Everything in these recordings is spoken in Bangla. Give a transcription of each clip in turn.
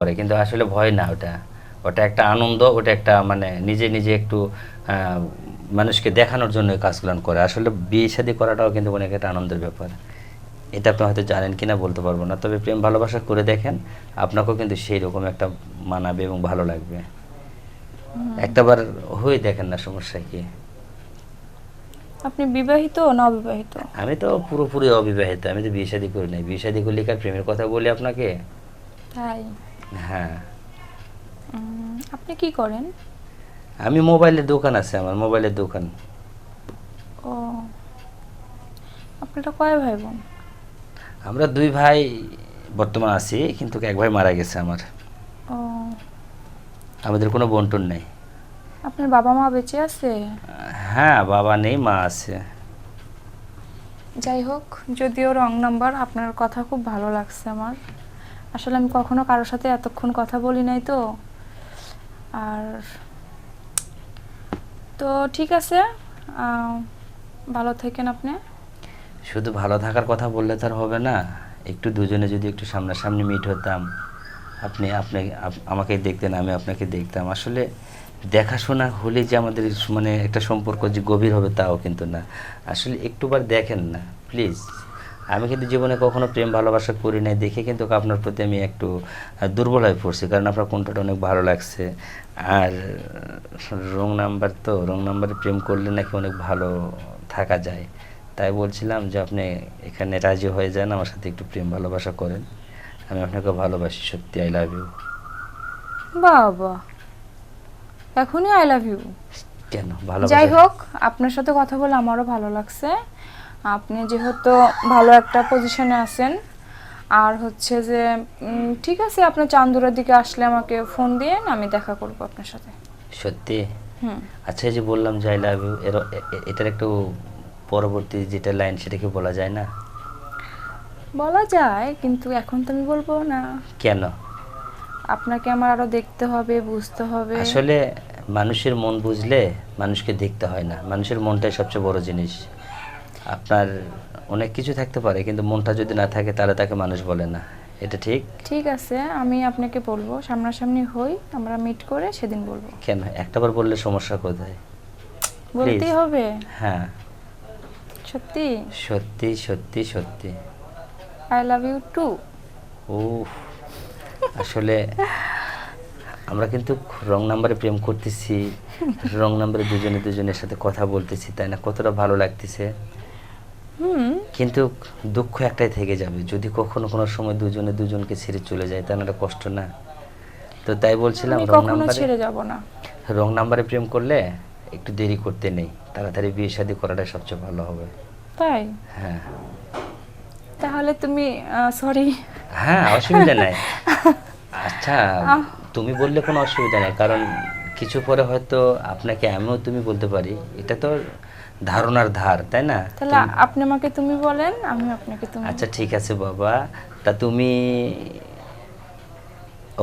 করে কিন্তু আসলে ভয় না ওটা। ওটা একটা আনন্দ ওটা একটা মানে নিজে নিজে একটু মানুষকে দেখানোর জন্য কাজগুলো করে। আসলে বিয়ে শাদী করাটাও কিন্তু অনেক একটা আনন্দের ব্যাপার। এটা আপনি হয়তো জানেন কিনা বলতে পারব না তবে প্রেম ভালোবাসা করে দেখেন আপনাকেও কিন্তু সেই রকম একটা মানাবে এবং ভালো লাগবে। একটাবার হয়ে দেখেন না সমস্যা কি। আপনি বিবাহিত না অবিবাহিত? আমি তো পুরোপুরি অবিবাহিত আমি তো বিয়ে শাদী করি নাই। বিয়ে শাদী করলে কি প্রেমের কথা বলি আপনাকে? তাই। হ্যাঁ। আপনি কি করেন? আমি মোবাইলের দোকান আছে আমার মোবাইলের দোকান। ও। আপনারা কয় ভাই বোন আমরা দুই ভাই বর্তমান আছি কিন্তু এক ভাই মারা গেছে আমার। ও। আমাদের কোনো বন্টন নেই। আপনার বাবা মা বেঁচে আছে? হ্যাঁ বাবা নেই মা আছে। যাই হোক যদিও রং নাম্বার আপনার কথা খুব ভালো লাগছে আমার। আসলে আমি কখনো কারোর সাথে এতক্ষণ কথা বলি নাই তো। আর তো ঠিক আছে ভালো থাকেন আপনি। শুধু ভালো থাকার কথা বললে তার হবে না। একটু দুজনে যদি একটু সামনাসামনি মিট হতাম, আপনি আপনি, আপ- আমাকে দেখতেন, আমি আপনাকে দেখতাম। আসলে দেখাশোনা হলে যে আমাদের মানে একটা সম্পর্ক যে গভীর হবে তাও কিন্তু না। আসলে একটুবার দেখেন না প্লিজ আমি কিন্তু জীবনে কখনো প্রেম ভালোবাসা করি নাই। দেখে কিন্তু আপনার প্রতি আমি একটু দুর্বল হয়ে পড়ছি কারণ আপনার কোনটা অনেক ভালো লাগছে। আর রং নাম্বার তো রং নাম্বারে প্রেম করলে নাকি অনেক ভালো থাকা যায়। তাই বলছিলাম যে আপনি এখানে রাজি হয়ে যান আমার সাথে একটু প্রেম ভালোবাসা করেন। আমি আপনাকে ভালোবাসি সত্যি আই লাভ ইউ বাবা এখনই আই লাভ ইউ কেন? ভালো যাই হোক আপনার সাথে কথা বলে আমারও ভালো লাগছে। আপনি যেহেতু ভালো একটা পজিশনে আছেন আর হচ্ছে যে ঠিক আছে আপনি চান্দুরার দিকে আসলে আমাকে ফোন দিয়ে আমি দেখা করব আপনার সাথে। সত্যি? হুম। আচ্ছা এই যে বললাম যে আই লাভ ইউ এটার একটু পরবর্তী যেটা লাইন সেটা কি বলা যায় না? বলা যায় কিন্তু এখন তো আমি বলব না। কেন? আপনাকে আমার আরও দেখতে হবে বুঝতে হবে। আসলে মানুষের মন বুঝলে মানুষকে দেখতে হয় না। মানুষের মনটাই সবচেয়ে বড় জিনিস। আপনার অনেক কিছু থাকতে পারে কিন্তু মনটা যদি না থাকে তাহলে তাকে মানুষ বলে না। এটা ঠিক? ঠিক আছে আমি আপনাকে বলব সামনাসামনি হই আমরা মিট করে সেদিন বলব। কেন? একটাবার বললে সমস্যা কোথায়? বলতেই হবে। হ্যাঁ। সত্যি? সত্যি সত্যি সত্যি। আই লাভ ইউ টু ও আসলে আমরা কিন্তু রং নাম্বারে প্রেম করতেছি রং নাম্বারে দুজনে দুজনের সাথে কথা বলতেছি তাই না? কতটা ভালো লাগতেছে। কিন্তু দুঃখ একটাই থেকে যাবে। যদি কখনো কোনো সময় দুজনে দুজনকে ছেড়ে চলে যায় তাহলে একটা কষ্ট না। তো তাই বলছিলাম রং নাম্বারে ছেড়ে যাব না। রং নাম্বারে প্রেম করলে একটু দেরি করতে নেই। তাড়াতাড়ি বিয়ে শাদী করাটাই সবচেয়ে ভালো হবে। তাই? হ্যাঁ। তাহলে তুমি সরি হ্যাঁ অসুবিধা নাই। আচ্ছা তুমি বললে কোনো অসুবিধা নেই কারণ কিছু পরে হয়তো আপনাকে আমিও তুমি বলতে পারি। এটা তো ধারণার ধার তাই না? তাহলে আপনি আমাকে তুমি বলেন আমি আপনাকে তুমি আচ্ছা ঠিক আছে বাবা। তা তুমি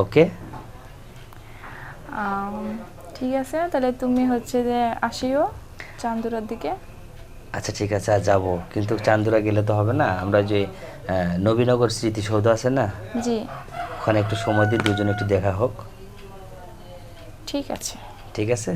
ওকে? ঠিক আছে তাহলে তুমি হচ্ছে যে আসিও চান্দুরার দিকে। আচ্ছা ঠিক আছে আর যাব। কিন্তু চান্দুরা গেলে তো হবে না আমরা যে নবীনগর স্মৃতিসৌধ আছে না? জি। ওখানে একটু সময় দিয়ে দুজনে একটু দেখা হোক। ঠিক আছে। ঠিক আছে?